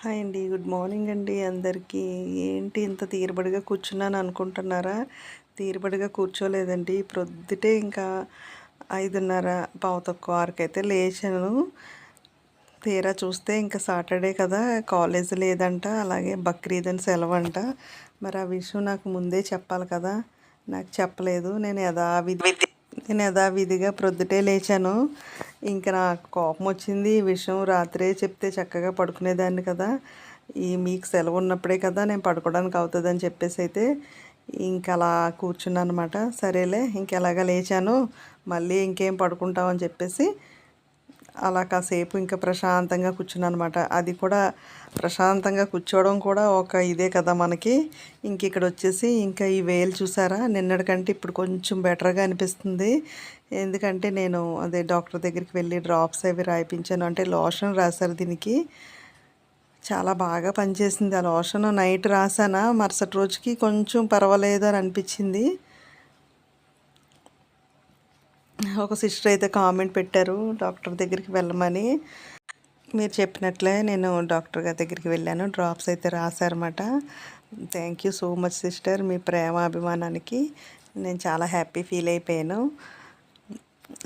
Hi అండి. Good morning అండి అందరికీ. ఏంటి ఇంత తీరుబడిగా కూర్చున్నాను అనుకుంటున్నారా? తీరుబడిగా కూర్చోలేదండి. ప్రొద్దుటే ఇంకా ఐదున్నర పావు తక్కువ వరకు లేచాను. తీరా చూస్తే ఇంకా సాటర్డే కదా కాలేజ్ లేదంట అలాగే బక్రీద్ అని సెలవు అంట మరి ఆ విషయం నాకు ముందే చెప్పాలి కదా. నాకు చెప్పలేదు నేను యథావిధి నేను యథావిధిగా ప్రొద్దుటే లేచాను. ఇంకా నాకు కోపం వచ్చింది. ఈ విషయం రాత్రే చెప్తే చక్కగా పడుకునేదాన్ని కదా. ఈ మీకు సెలవు ఉన్నప్పుడే కదా నేను పడుకోవడానికి అవుతుందని చెప్పేసి అయితే ఇంకా అలా కూర్చున్నాను అనమాట సరేలే ఇంకెలాగా లేచాను. మళ్ళీ ఇంకేం పడుకుంటామని చెప్పేసి అలా కాసేపు ఇంకా ప్రశాంతంగా కూర్చున్నాను అనమాట అది కూడా ప్రశాంతంగా కూర్చోవడం కూడా ఒక ఇదే కదా మనకి. ఇంక ఇక్కడ వచ్చేసి ఇంకా ఈ వేలు చూసారా? నిన్నటికంటే ఇప్పుడు కొంచెం బెటర్గా అనిపిస్తుంది. ఎందుకంటే నేను అదే డాక్టర్ దగ్గరికి వెళ్ళి డ్రాప్స్ అవి రాయిపించాను. అంటే లోషన్ రాశారు దీనికి. చాలా బాగా పనిచేసింది ఆ లోషన్. నైట్ రాసానా మరుసటి రోజుకి కొంచెం పర్వాలేదు అని అనిపించింది. ఒక సిస్టర్ అయితే కామెంట్ పెట్టారు డాక్టర్ దగ్గరికి వెళ్ళమని. మీరు చెప్పినట్లే నేను డాక్టర్ గారి దగ్గరికి వెళ్ళాను డ్రాప్స్ అయితే రాశారన్నమాట. Thank you so much sister మీ ప్రేమ అభిమానానికి నేను చాలా హ్యాపీ ఫీల్ అయిపోయాను.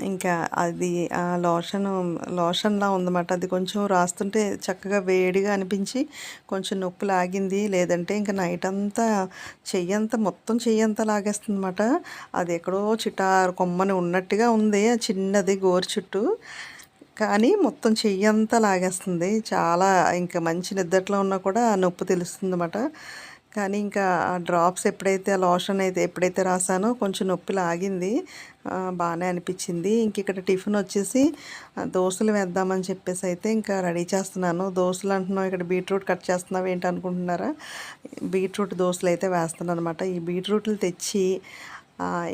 ఇంకా అది ఆ లోషన్ లోషన్లా ఉందన్నమాట. అది కొంచెం రాస్తుంటే చక్కగా వేడిగా అనిపించి కొంచెం నొప్పి లాగింది. లేదంటే ఇంకా నైట్ అంతా చెయ్యంతా మొత్తం చెయ్యంతా లాగేస్తుంది అనమాట అది ఎక్కడో చిటారు కొమ్మని ఉన్నట్టుగా ఉంది. చిన్నది గోరు చుట్టూ. కానీ మొత్తం చెయ్యంతా లాగేస్తుంది. చాలా ఇంకా మంచి నిద్రలో ఉన్నా కూడా నొప్పి తెలుస్తుంది అన్నమాట కానీ ఇంకా ఆ డ్రాప్స్ ఎప్పుడైతే ఆ లోషన్ అయితే ఎప్పుడైతే రాసానో కొంచెం నొప్పి లాగింది. బాగానే అనిపించింది. ఇంక ఇక్కడ టిఫిన్ వచ్చేసి దోశలు వేద్దామని చెప్పేసి అయితే ఇంకా రెడీ చేస్తున్నాను. దోశలు అంటున్నావు ఇక్కడ బీట్రూట్ కట్ చేస్తున్నావు ఏంటి అనుకుంటున్నారా? బీట్రూట్ దోశలు అయితే వేస్తున్నాను అనమాట ఈ బీట్రూట్లు తెచ్చి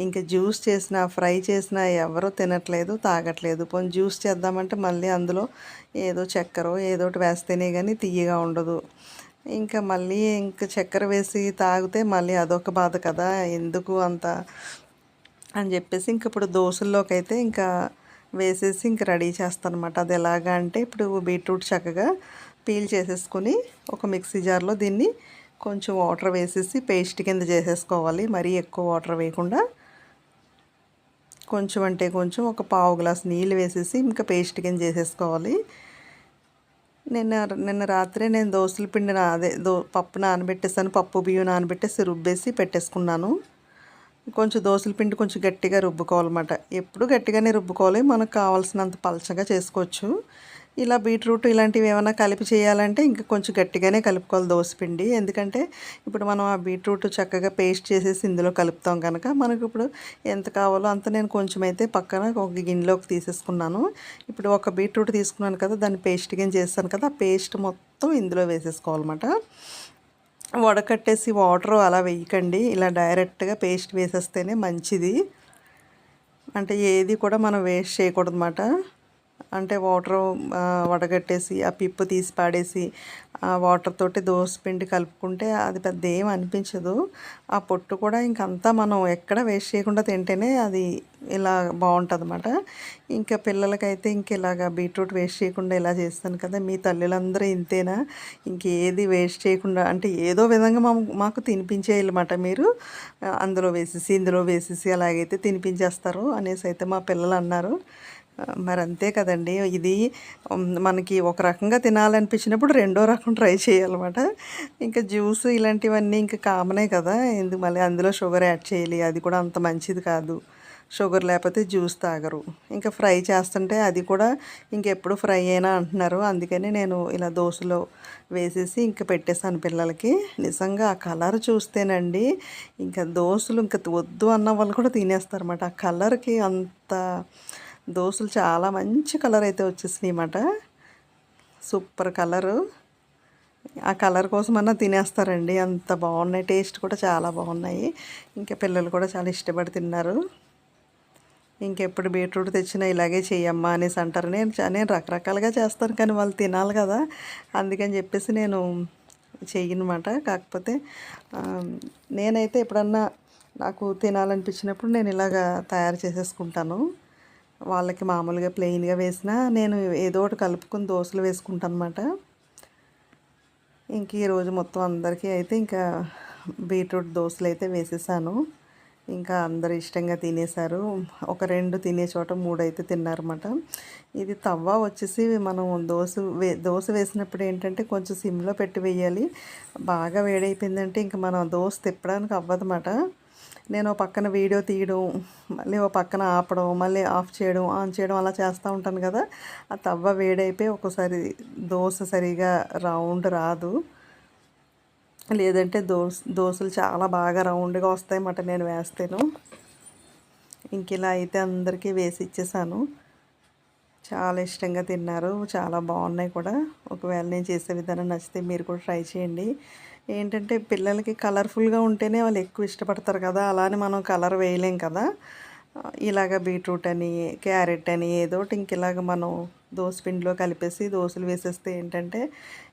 ఇంకా జ్యూస్ చేసిన ఫ్రై చేసిన ఎవరో తినట్లేదు తాగట్లేదు. పోనీ జ్యూస్ చేద్దామంటే మళ్ళీ అందులో ఏదో చక్కెర ఏదో ఒకటి వేస్తేనే కానీ తీయగా ఉండదు. ఇంకా మళ్ళీ ఇంకా చక్కెర వేసి తాగితే మళ్ళీ అదొక బాధ కదా ఎందుకు అంత అని చెప్పేసి ఇంక ఇప్పుడు దోశల్లోకి అయితే ఇంకా వేసేసి ఇంక రెడీ చేస్తాను అనమాట అది ఎలాగా అంటే ఇప్పుడు బీట్రూట్ చక్కగా పీల్ చేసేసుకొని ఒక మిక్సీ జార్లో దీన్ని కొంచెం వాటర్ వేసేసి పేస్ట్ కింద చేసేసుకోవాలి. మరీ ఎక్కువ వాటర్ వేయకుండా కొంచెం అంటే కొంచెం ఒక పావు గ్లాస్ నీళ్ళు వేసేసి ఇంకా పేస్ట్ కింద చేసేసుకోవాలి. నిన్న నిన్న రాత్రి నేను దోశల పిండి అదే దో పప్పు నానబెట్టేసాను పప్పు బియ్యం నానబెట్టేసి రుబ్బేసి పెట్టేసుకున్నాను. కొంచెం దోశల పిండి కొంచెం గట్టిగా రుబ్బుకోవాలన్నమాట. ఎప్పుడు గట్టిగానే రుబ్బుకోవాలి మనకు కావాల్సినంత పలచగా చేసుకోవచ్చు. ఇలా బీట్రూట్ ఇలాంటివి ఏమైనా కలిపి చేయాలంటే ఇంకా కొంచెం గట్టిగానే కలుపుకోవాలి దోసపిండి ఎందుకంటే ఇప్పుడు మనం ఆ బీట్రూట్ చక్కగా పేస్ట్ చేసేసి ఇందులో కలుపుతాం కనుక మనకు ఇప్పుడు ఎంత కావాలో అంత నేను కొంచెం అయితే పక్కన ఒక గిన్నెలోకి తీసేసుకున్నాను. ఇప్పుడు ఒక బీట్రూట్ తీసుకున్నాను కదా దాన్ని పేస్ట్ కింద చేస్తాను కదా ఆ పేస్ట్ మొత్తం ఇందులో వేసేసుకోవాలన్నమాట. వడకట్టేసి వాటర్ అలా వేయకండి ఇలా డైరెక్ట్గా పేస్ట్ వేసేస్తేనే మంచిది. అంటే ఏది కూడా మనం వేస్ట్ చేయకూడదు అన్నమాట అంటే వాటర్ వడగట్టేసి ఆ పిప్పు తీసి పాడేసి ఆ వాటర్ తోటి దోశ పిండి కలుపుకుంటే అది పెద్ద ఏం అనిపించదు. ఆ పొట్టు కూడా ఇంకంతా మనం ఎక్కడ వేస్ట్ చేయకుండా తింటేనే అది ఇలా బాగుంటుంది అనమాట ఇంకా పిల్లలకైతే ఇంక ఇలాగా బీట్రూట్ వేస్ట్ చేయకుండా ఇలా చేస్తాను కదా మీ తల్లులందరూ ఇంతేనా? ఇంకేది వేస్ట్ చేయకుండా అంటే ఏదో విధంగా మా మాకు తినిపించేయాలన్నమాట మీరు. అందులో వేసేసి ఇందులో వేసేసి అలాగైతే తినిపించేస్తారు అనేసి అయితే మా పిల్లలు అన్నారు. మరి అంతే కదండి. ఇది మనకి ఒక రకంగా తినాలనిపించినప్పుడు రెండో రకం ట్రై చేయాలన్నమాట. ఇంకా జ్యూస్ ఇలాంటివన్నీ ఇంకా కామనే కదా. ఎందుకు మళ్ళీ అందులో షుగర్ యాడ్ చేయాలి. అది కూడా అంత మంచిది కాదు. షుగర్ లేకపోతే జ్యూస్ తాగరు. ఇంకా ఫ్రై చేస్తుంటే అది కూడా ఇంకెప్పుడు ఫ్రై అయినా అంటున్నారు. అందుకని నేను ఇలా దోశలో వేసేసి ఇంకా పెట్టేశాను పిల్లలకి. నిజంగా ఆ కలర్ చూస్తేనండి ఇంకా దోశలు ఇంకా వద్దు అన్న వాళ్ళు కూడా తినేస్తారన్నమాట. ఆ కలర్కి అంత దోశలు చాలా మంచి కలర్ అయితే వచ్చేసినాయి అన్నమాట. Super colour. ఆ కలర్ కోసమన్నా తినేస్తారండి. అంత బాగున్నాయి. టేస్ట్ కూడా చాలా బాగున్నాయి. ఇంకా పిల్లలు కూడా చాలా ఇష్టపడి తిన్నారు. ఇంకెప్పుడు బీట్రూట్ తెచ్చినా ఇలాగే చెయ్యమ్మా అనేసి అంటారు. నేను నేను రకరకాలుగా చేస్తాను కానీ వాళ్ళు తినాలి కదా. అందుకని చెప్పేసి నేను చెయ్యనమాట కాకపోతే నేనైతే ఎప్పుడన్నా నాకు తినాలనిపించినప్పుడు నేను ఇలాగా తయారు చేసేసుకుంటాను. వాళ్ళకి మామూలుగా ప్లెయిన్గా వేసినా నేను ఏదో ఒకటి కలుపుకొని దోశలు వేసుకుంటాను అనమాట ఇంక ఈరోజు మొత్తం అందరికీ అయితే ఇంకా బీట్రూట్ దోశలు అయితే వేసేసాను. ఇంకా అందరు ఇష్టంగా తినేశారు. ఒక రెండు తినే చోట మూడు అయితే తిన్నారన్నమాట. ఇది తవ్వ వచ్చేసి మనం దోశ వే దోశ వేసినప్పుడు ఏంటంటే కొంచెం సిమ్లో పెట్టి వేయాలి. బాగా వేడైపోయిందంటే ఇంకా మనం దోశ తిప్పడానికి అవ్వదన్నమాట. నేను పక్కన వీడియో తీయడం మళ్ళీ ఓ పక్కన ఆపడం మళ్ళీ ఆఫ్ చేయడం ఆన్ చేయడం అలా చేస్తూ ఉంటాను కదా. ఆ తవ్వ వేడైపోయి ఒక్కోసారి దోశ సరిగా రౌండ్ రాదు. లేదంటే దోశ దోశలు చాలా బాగా రౌండ్గా వస్తాయన్నమాట నేను వేస్తాను. ఇంక ఇలా అయితే అందరికీ వేసి ఇచ్చేసాను. చాలా ఇష్టంగా తిన్నారు చాలా బాగున్నాయి కూడా. ఒకవేళ నేను చేసే విధానం నచ్చితే మీరు కూడా ట్రై చేయండి. ఏంటంటే పిల్లలకి కలర్ఫుల్గా ఉంటేనే వాళ్ళు ఎక్కువ ఇష్టపడతారు కదా అలానే మనం కలర్ వేయలేం కదా. ఇలాగ బీట్రూట్ అని క్యారెట్ అని ఏదో ఒకటి ఇంక ఇలాగ మనం పిండిలో కలిపేసి దోశలు వేసేస్తే ఏంటంటే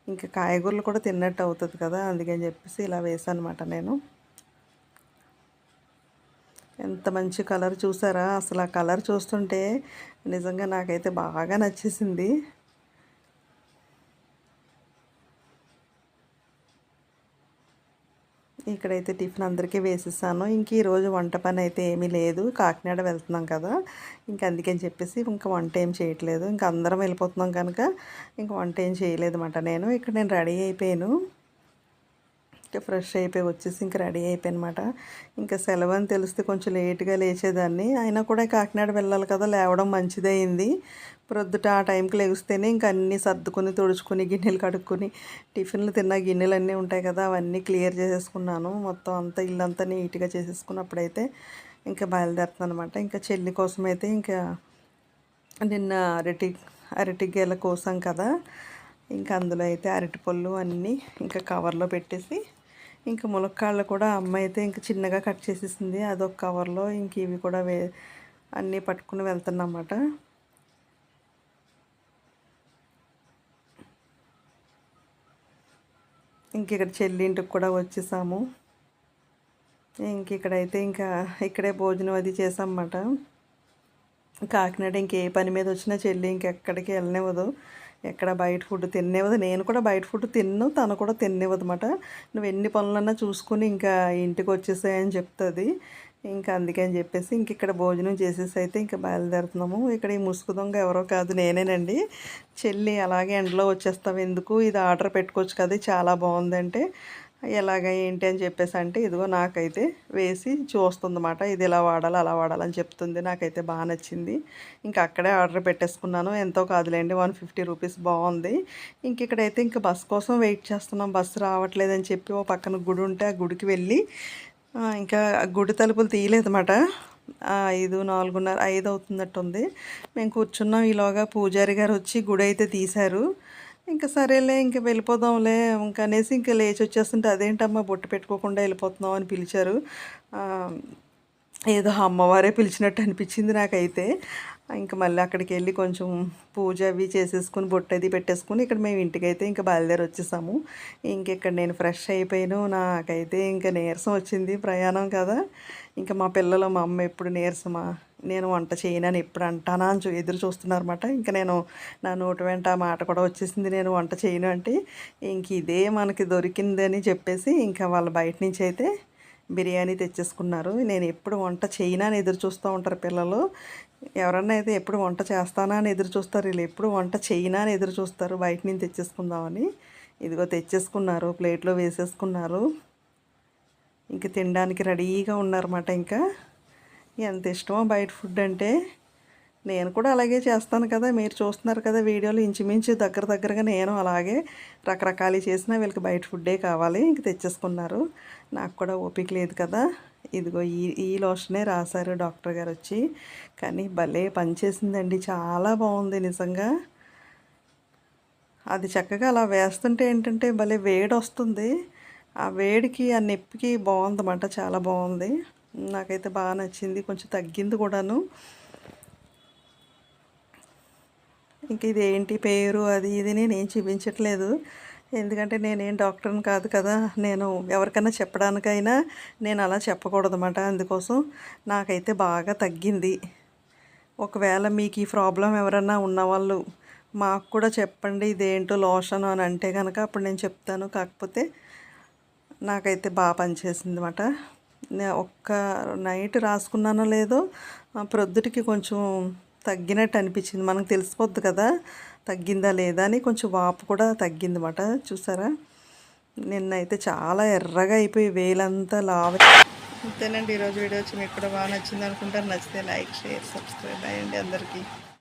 ఇంకా కాయగూరలు కూడా తిన్నట్టు అవుతుంది కదా అందుకని చెప్పేసి ఇలా వేసానమాట నేను. ఎంత మంచి కలర్ చూసారా? అసలు ఆ కలర్ చూస్తుంటే నిజంగా నాకైతే బాగా నచ్చేసింది. ఇక్కడైతే టిఫిన్ అందరికీ వేసేసాను. ఇంక ఈరోజు వంట పని అయితే ఏమీ లేదు. కాకినాడ వెళ్తున్నాం కదా. ఇంక అందుకని చెప్పేసి ఇంకా వంట ఏం చేయట్లేదు. ఇంకా అందరం వెళ్ళిపోతున్నాం కనుక ఇంక వంట ఏం చేయలేదు అనమాట నేను. ఇక్కడ నేను రెడీ అయిపోయాను. ఇంకా ఫ్రెష్ అయిపోయి వచ్చేసి ఇంకా రెడీ అయిపోయానమాట ఇంకా సెలవు అని తెలిస్తే కొంచెం లేట్గా లేచేదాన్ని. అయినా కూడా కాకినాడ వెళ్ళాలి కదా. లేవడం మంచిదైంది ప్రొద్దుట ఆ టైంకి లేగిస్తేనే ఇంకా అన్నీ సర్దుకొని తుడుచుకొని గిన్నెలు కడుక్కొని టిఫిన్లు తిన్న గిన్నెలు అన్నీ ఉంటాయి కదా అవన్నీ క్లియర్ చేసేసుకున్నాను. మొత్తం అంతా ఇల్లంతా నీట్గా చేసేసుకున్నప్పుడైతే ఇంకా బయలుదేరుతున్నాను అనమాట ఇంకా చెల్లి కోసం అయితే ఇంకా నిన్న అరటి అరటి గెల కోసం కదా ఇంకా అందులో అయితే అరటి పళ్ళు అన్నీ ఇంకా కవర్లో పెట్టేసి ఇంకా ములక్కాళ్ళు కూడా అమ్మ అయితే ఇంకా చిన్నగా కట్ చేసేసింది. అదొక కవర్లో ఇంక ఇవి కూడా వే అన్నీ పట్టుకుని వెళ్తున్నమాట ఇంక ఇక్కడ చెల్లి ఇంటికి కూడా వచ్చేసాము. ఇంక ఇక్కడైతే ఇంకా ఇక్కడే భోజనం అది చేసామన్నమాట. కాకినాడ ఇంకే పని మీద వచ్చినా చెల్లి ఇంకెక్కడికి వెళ్ళనివ్వదు. ఎక్కడ బయట ఫుడ్ తినేవదు నేను కూడా బయట ఫుడ్ తిన్ను తను కూడా తినేవదు అనమాట నువ్వు ఎన్ని పనులన్నా చూసుకుని ఇంకా ఇంటికి వచ్చేసాయని చెప్తుంది. ఇంకా అందుకని చెప్పేసి ఇంక ఇక్కడ భోజనం చేసేసి అయితే ఇంకా బయలుదేరుతున్నాము. ఇక్కడ ఈ ముసుగు దొంగ ఎవరో కాదు నేనేనండి. చెల్లి అలాగే ఎండలో వచ్చేస్తావు ఎందుకు? ఇది ఆర్డర్ పెట్టుకోవచ్చు కదా చాలా బాగుందంటే. ఎలాగ ఏంటి అని చెప్పేసి అంటే ఇదిగో నాకైతే వేసి చూస్తుందన్నమాట. ఇది ఇలా వాడాలి అలా వాడాలని చెప్తుంది. నాకైతే బాగా నచ్చింది. ఇంకా అక్కడే ఆర్డర్ పెట్టేసుకున్నాను. ఎంతో కాదులేండి వన్ ఫిఫ్టీ రూపీస్ బాగుంది. ఇంక ఇక్కడైతే ఇంకా బస్ కోసం వెయిట్ చేస్తున్నాం. బస్సు రావట్లేదని చెప్పి ఓ పక్కన గుడి ఉంటే ఆ గుడికి వెళ్ళి ఇంకా గుడి తలుపులు తీయలేదన్నమాట. ఐదు నాలుగున్నర ఐదు అవుతున్నట్టుంది. మేము కూర్చున్నాం ఈలోగా. పూజారి గారు వచ్చి గుడి అయితే తీశారు. ఇంకా సరేలే ఇంక వెళ్ళిపోదాంలే ఇంకా అనేసి ఇంకా లేచి వచ్చేస్తుంటే అదేంటమ్మా బొట్టు పెట్టుకోకుండా వెళ్ళిపోతున్నాం అని పిలిచారు. ఏదో అమ్మవారే పిలిచినట్టు అనిపించింది నాకైతే. ఇంకా మళ్ళీ అక్కడికి వెళ్ళి కొంచెం పూజ అవి చేసేసుకుని బొట్టు అది పెట్టేసుకుని ఇక్కడ మేము ఇంటికైతే ఇంకా బయలుదేరి వచ్చేసాము. ఇంకెక్కడ నేను ఫ్రెష్ అయిపోయాను. నాకైతే ఇంకా నీరసం వచ్చింది ప్రయాణం కదా. ఇంకా మా పిల్లలు మా అమ్మ ఎప్పుడు నీరసమా? నేను వంట చేయనని ఎప్పుడు అంటానా అని ఎదురు చూస్తున్నారన్నమాట. ఇంకా నేను నా నోటి వెంట ఆ మాట కూడా వచ్చేసింది నేను వంట చేయను అంటే. ఇంక ఇదే మనకి దొరికిందని చెప్పేసి ఇంకా వాళ్ళ బయట నుంచి అయితే బిర్యానీ తెచ్చేసుకున్నారు. నేను ఎప్పుడు వంట చేయనా అని ఎదురు చూస్తూ ఉంటారు పిల్లలు. ఎవరన్నా అయితే ఎప్పుడు వంట చేస్తానా అని ఎదురు చూస్తారు. వీళ్ళు ఎప్పుడు వంట చేయనా అని ఎదురు చూస్తారు. బయట నుంచి తెచ్చేసుకుందామని. ఇదిగో తెచ్చేసుకున్నారు. ప్లేట్లో వేసేసుకున్నారు. ఇంక తినడానికి రెడీగా ఉన్నారన్నమాట ఇంకా. ఎంత ఇష్టమో బయట ఫుడ్ అంటే నేను కూడా అలాగే చేస్తాను కదా మీరు చూస్తున్నారు కదా వీడియోలు ఇంచుమించు దగ్గర దగ్గరగా నేను అలాగే రకరకాలు చేసినా వీళ్ళకి బయట ఫుడ్డే కావాలి ఇంక తెచ్చేసుకున్నారు. నాకు కూడా ఓపిక లేదు కదా. ఇదిగో ఈ ఈ లోషనే రాశారు డాక్టర్ గారు వచ్చి. కానీ భలే పనిచేసిందండి చాలా బాగుంది నిజంగా. అది చక్కగా అలా వేస్తుంటే ఏంటంటే భలే వేడి వస్తుంది ఆ వేడికి ఆ నొప్పికి బాగుందన్నమాట చాలా బాగుంది. నాకైతే బాగా నచ్చింది కొంచెం తగ్గింది కూడాను. ఇంక ఇది ఏంటి పేరు అది ఇది నేనేం చూపించట్లేదు. ఎందుకంటే నేనేం డాక్టర్ని కాదు కదా. నేను ఎవరికైనా చెప్పడానికైనా నేను అలా చెప్పకూడదన్నమాట. అందుకోసం నాకైతే బాగా తగ్గింది. ఒకవేళ మీకు ఈ ప్రాబ్లం ఎవరన్నా ఉన్నవాళ్ళు మాకు కూడా చెప్పండి ఇదేంటో లోషన్ అని అంటే కనుక అప్పుడు నేను చెప్తాను. కాకపోతే నాకైతే బాగా పనిచేసింది అనమాట ఒక్క నైట్ రాసుకున్నానో లేదో ప్రొద్దుటికి కొంచెం తగ్గినట్టు అనిపించింది మనకు తెలిసిపోద్ది కదా తగ్గిందా లేదా అని కొంచెం వాపు కూడా తగ్గింది అనమాట చూసారా? నిన్నైతే చాలా ఎర్రగా అయిపోయి వేలంతా లావ. అంతేనండి ఈరోజు వీడియో వచ్చి మీకు కూడా బాగా నచ్చింది అనుకుంటారు నచ్చితే లైక్ షేర్ సబ్స్క్రైబ్ అయ్యండి అందరికీ.